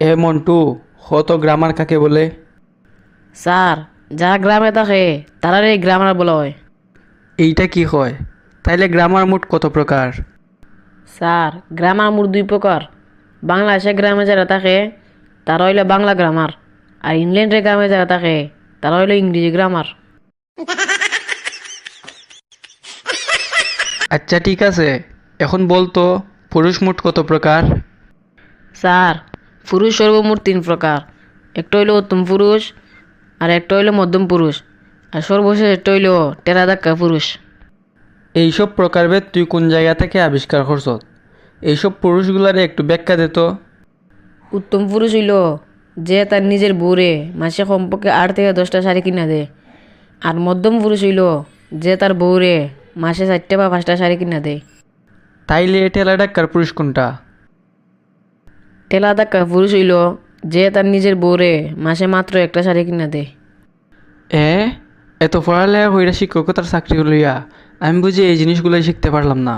এ মন্টু হত গ্রামার কাকে বলে? স্যার যারা গ্রামে থাকে তারা এই গ্রামার বলা। হয় এইটা কি হয়? তাইলে গ্রামার মোট কত প্রকার? স্যার গ্রামার মোট দুই প্রকার। বাংলাদেশের গ্রামে যারা থাকে তারা হইল বাংলা গ্রামার। আর ইংল্যান্ডের গ্রামে যারা থাকে তারা হইল ইংরেজি গ্রামার। আচ্ছা ঠিক আছে। এখন বলতো পুরুষ মোট কত প্রকার? স্যার পুরুষ সর্বমোট তিন প্রকার। একটা হইল উত্তম পুরুষ আর একটা হইল মধ্যম পুরুষ। আর সর্বশেষ একটা হইল টেরা ধাক্কা পুরুষ। এইসব প্রকারভেদ তুই কোন জায়গা থেকে আবিষ্কার করছ? এইসব পুরুষগুলারে একটু ব্যাখ্যা দে তো। উত্তম পুরুষ হইল যে তার নিজের বউরে মাসে কমপক্ষে আট থেকে দশটা শাড়ি কিনা দেয়। আর মধ্যম পুরুষ হইল যে তার বউরে মাসে চারটে বা পাঁচটা শাড়ি কিনা দেয়। তাইলে এ ঠেলা ডাক্কার পুরুষ কোনটা? টেলা ধাক্কা, পুরুষ হইল যে তার নিজের বোরে মাসে মাত্র একটা শাড়ি কিনা দেয় এ, এত পড়ালেখা হইরা শিক্ষকতার চাকরি লইয়া, আমি বুঝি এই জিনিসগুলোই শিখতে পারলাম না।